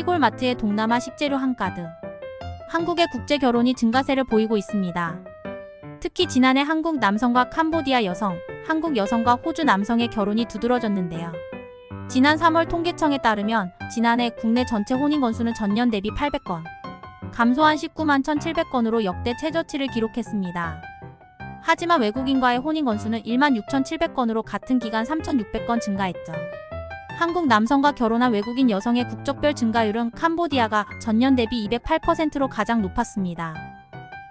시골 마트에 동남아 식재료 한가득. 한국의 국제 결혼이 증가세를 보이고 있습니다. 특히 지난해 한국 남성과 캄보디아 여성, 한국 여성과 호주 남성의 결혼이 두드러졌는데요. 지난 3월 통계청에 따르면 지난해 국내 전체 혼인 건수는 전년 대비 800건, 감소한 19만 1,700건으로 역대 최저치를 기록했습니다. 하지만 외국인과의 혼인 건수는 1만 6,700건으로 같은 기간 3,600건 증가했죠. 한국 남성과 결혼한 외국인 여성의 국적별 증가율은 캄보디아가 전년 대비 208%로 가장 높았습니다.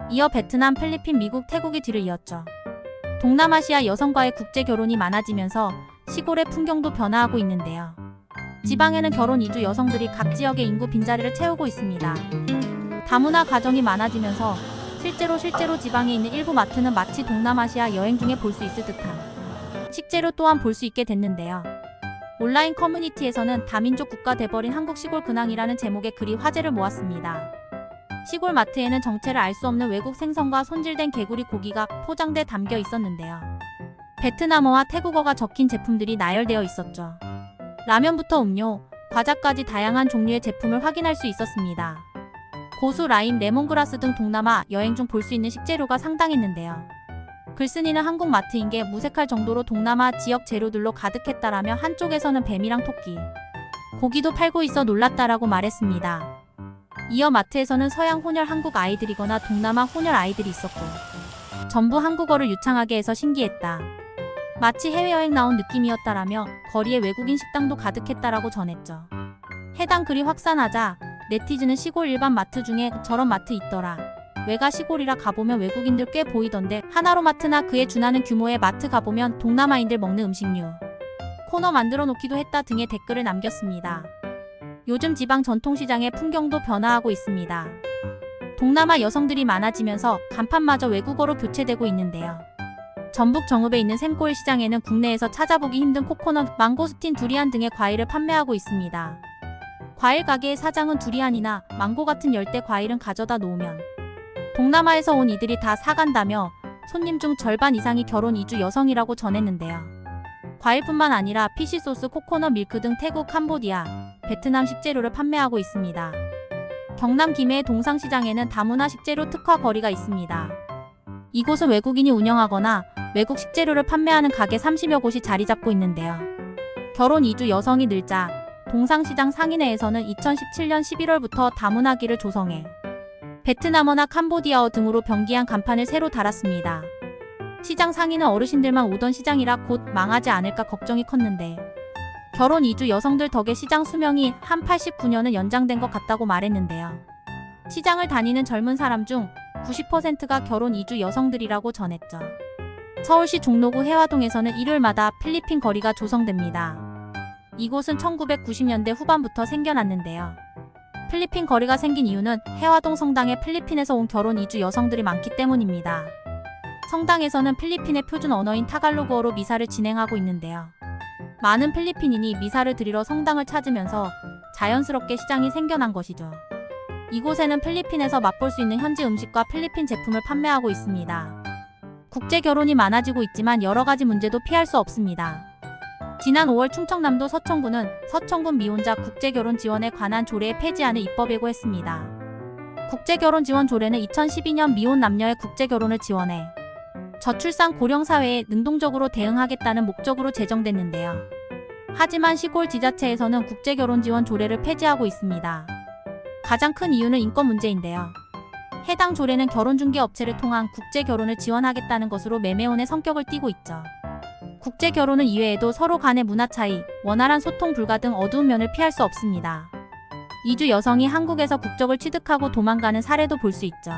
이어 베트남, 필리핀, 미국, 태국이 뒤를 이었죠. 동남아시아 여성과의 국제 결혼이 많아지면서 시골의 풍경도 변화하고 있는데요. 지방에는 결혼 이주 여성들이 각 지역의 인구 빈자리를 채우고 있습니다. 다문화 가정이 많아지면서 실제로 실제로 지방에 있는 일부 마트는 마치 동남아시아 여행 중에 볼 수 있을 듯한 식재료 또한 볼 수 있게 됐는데요. 온라인 커뮤니티에서는 다민족 국가 돼버린 한국 시골 근황이라는 제목의 글이 화제를 모았습니다. 시골 마트에는 정체를 알 수 없는 외국 생선과 손질된 개구리 고기가 포장돼 담겨 있었는데요. 베트남어와 태국어가 적힌 제품들이 나열되어 있었죠. 라면부터 음료, 과자까지 다양한 종류의 제품을 확인할 수 있었습니다. 고수, 라임, 레몬그라스 등 동남아 여행 중 볼 수 있는 식재료가 상당했는데요. 글쓴이는 한국 마트인 게 무색할 정도로 동남아 지역 재료들로 가득했다라며 한쪽에서는 뱀이랑 토끼, 고기도 팔고 있어 놀랐다라고 말했습니다. 이어 마트에서는 서양 혼혈 한국 아이들이거나 동남아 혼혈 아이들이 있었고 전부 한국어를 유창하게 해서 신기했다. 마치 해외여행 나온 느낌이었다라며 거리에 외국인 식당도 가득했다라고 전했죠. 해당 글이 확산하자 네티즌은 시골 일반 마트 중에 저런 마트 있더라. 외가 시골이라 가보면 외국인들 꽤 보이던데 하나로마트나 그에 준하는 규모의 마트 가보면 동남아인들 먹는 음식류 코너 만들어 놓기도 했다 등의 댓글을 남겼습니다. 요즘 지방 전통시장의 풍경도 변화하고 있습니다. 동남아 여성들이 많아지면서 간판마저 외국어로 교체되고 있는데요. 전북 정읍에 있는 샘골 시장에는 국내에서 찾아보기 힘든 코코넛, 망고스틴, 두리안 등의 과일을 판매하고 있습니다. 과일 가게의 사장은 두리안이나 망고 같은 열대 과일은 가져다 놓으면 동남아에서 온 이들이 다 사간다며 손님 중 절반 이상이 결혼 이주 여성이라고 전했는데요. 과일뿐만 아니라 피시소스, 코코넛 밀크 등 태국, 캄보디아, 베트남 식재료를 판매하고 있습니다. 경남 김해의 동상시장에는 다문화 식재료 특화 거리가 있습니다. 이곳은 외국인이 운영하거나 외국 식재료를 판매하는 가게 30여 곳이 자리 잡고 있는데요. 결혼 이주 여성이 늘자 동상시장 상인회에서는 2017년 11월부터 다문화기를 조성해 베트남어나 캄보디아어 등으로 병기한 간판을 새로 달았습니다. 시장 상인은 어르신들만 오던 시장이라 곧 망하지 않을까 걱정이 컸는데 결혼 이주 여성들 덕에 시장 수명이 한 89년은 연장된 것 같다고 말했는데요. 시장을 다니는 젊은 사람 중 90%가 결혼 이주 여성들이라고 전했죠. 서울시 종로구 해화동에서는 일요일마다 필리핀 거리가 조성됩니다. 이곳은 1990년대 후반부터 생겨났는데요. 필리핀 거리가 생긴 이유는 해화동 성당에 필리핀에서 온 결혼 이주 여성들이 많기 때문입니다. 성당에서는 필리핀의 표준 언어인 타갈로그어로 미사를 진행하고 있는데요. 많은 필리핀인이 미사를 드리러 성당을 찾으면서 자연스럽게 시장이 생겨난 것이죠. 이곳에는 필리핀에서 맛볼 수 있는 현지 음식과 필리핀 제품을 판매하고 있습니다. 국제 결혼이 많아지고 있지만 여러 가지 문제도 피할 수 없습니다. 지난 5월 충청남도 서천구는 서천군 미혼자 국제결혼 지원에 관한 조례의 폐지안을 입법 예고했습니다. 국제결혼 지원 조례는 2012년 미혼 남녀의 국제결혼을 지원해 저출산 고령 사회에 능동적으로 대응하겠다는 목적으로 제정됐는데요. 하지만 시골 지자체에서는 국제결혼 지원 조례를 폐지하고 있습니다. 가장 큰 이유는 인권 문제인데요. 해당 조례는 결혼중개업체를 통한 국제결혼을 지원하겠다는 것으로 매매혼의 성격을 띠고 있죠. 국제 결혼은 이외에도 서로 간의 문화 차이, 원활한 소통 불가 등 어두운 면을 피할 수 없습니다. 이주 여성이 한국에서 국적을 취득하고 도망가는 사례도 볼 수 있죠.